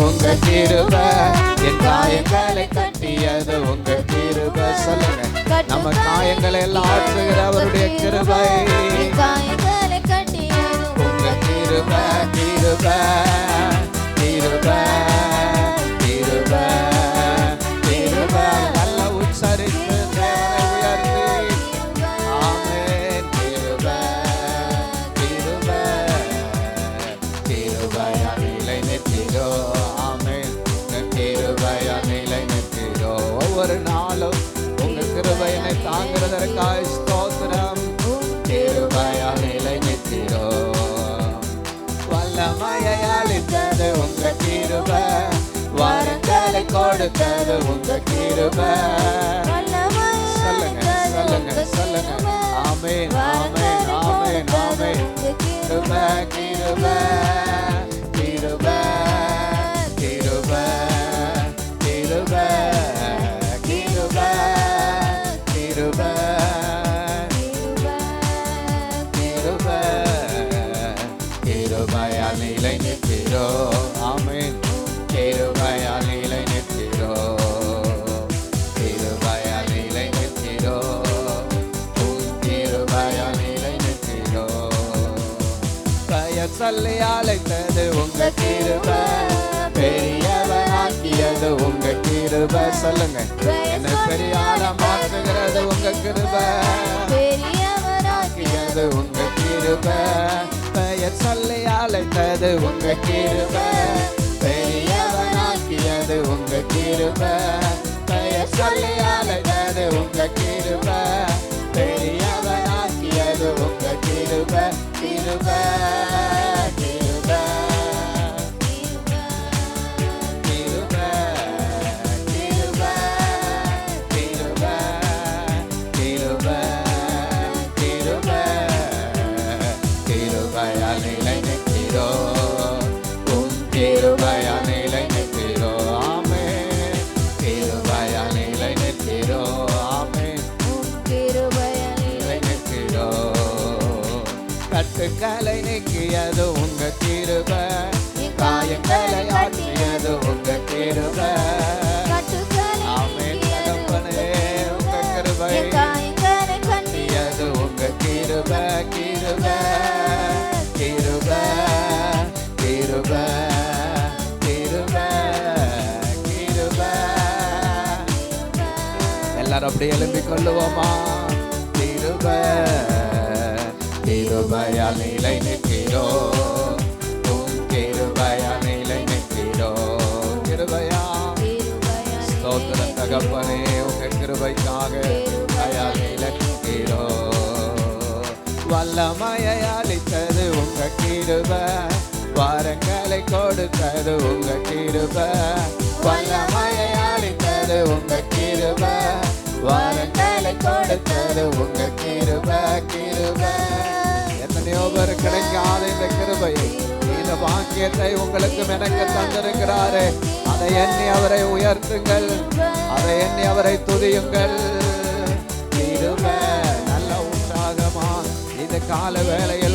கிருப. என் காயங்களை கட்டியது உங்க கிருப. சொல்லுங்க. நம்ம காயங்களை எல்லாம் ஆற்றுகிற அவருடைய கிருபை. காயங்களை கட்டியது உங்க கிருப கிருப. கிருபையா நிலை நிற்கிறோ ஆமென் கிருபையா நிலை நிற்கிறோ ஒவ்வொரு நாளும் உங்க கிருபையனை தாங்கிறதற்காக ஸ்தோத்திரம். கிருபையா நிலை நிற்கிறோ வல்லமையை உங்க கிருப. வரங்களை கொடுத்தது உங்க கிருப. சொல்லுங்க சொல்லுங்க சொல்லுங்க. ஆமே ஆமே ஆமே ஆமே கிருப கிருப. கிருப கிருப கிருபையால் நிலை நிற்கிறோ ஆமென் கிருபையால் நிலை நிற்கிறோ கிருபையால் நிலை நிற்கிறோ உம் கிருபையால் நிலை நிற்கிறோ பெயர் சொல்லி அழைத்தது உங்க கிருப பெரியவனாக்கியது உங்க கிருப சொல்லுங்க என்ன பெரிய மாற்றுகிறது உங்க கிருப? ஆக்கியது உங்க கிருப. பெயர் சொல்லி அழைத்தது உங்க கிருப. பெரியவனாக்கியது உங்க கிருப. உம் கிருபையால் நிலை நிற்கிறோ ஆமே கிருபையால் நிலை நிற்கிறோ ஆமே நிலை நிற்கிறோ கட்டுக்களை நீக்கியது உங்க கிருப. காயங்களை ஆற்றியது உங்க கிருப. எல்லாரும் அப்படியே எழுப்பிக் கொள்ளுவோமா? திருப கிருபையால் நிலை நிற்கிறோ. உம் கிருபையால் நிலை நிற்கிறோ. கிருபையா? ஸ்தோத்திர தகப்பனே உங்க கிருபைக்காக தயால் நிலை நிற்கிறோ. வல்லமையை அளித்தது உங்க கிருப வரங்களை கொடுத்தது உங்க கிருப. வல்லமையை அளித்தது உங்க கிருப. வரங்களை கொடுத்தது உங்க கிருப கிருப. எத்தனையோ பேர் கிடைக்காத இந்த கிருபையை இந்த பாக்கியத்தை உங்களுக்கு எனக்கு தந்திருக்கிறாரே. அதை எண்ணி அவரை உயர்த்துங்கள். அதை எண்ணி அவரை துதியுங்கள். கிருப நல்ல உற்சாகமா இந்த கால வேலையை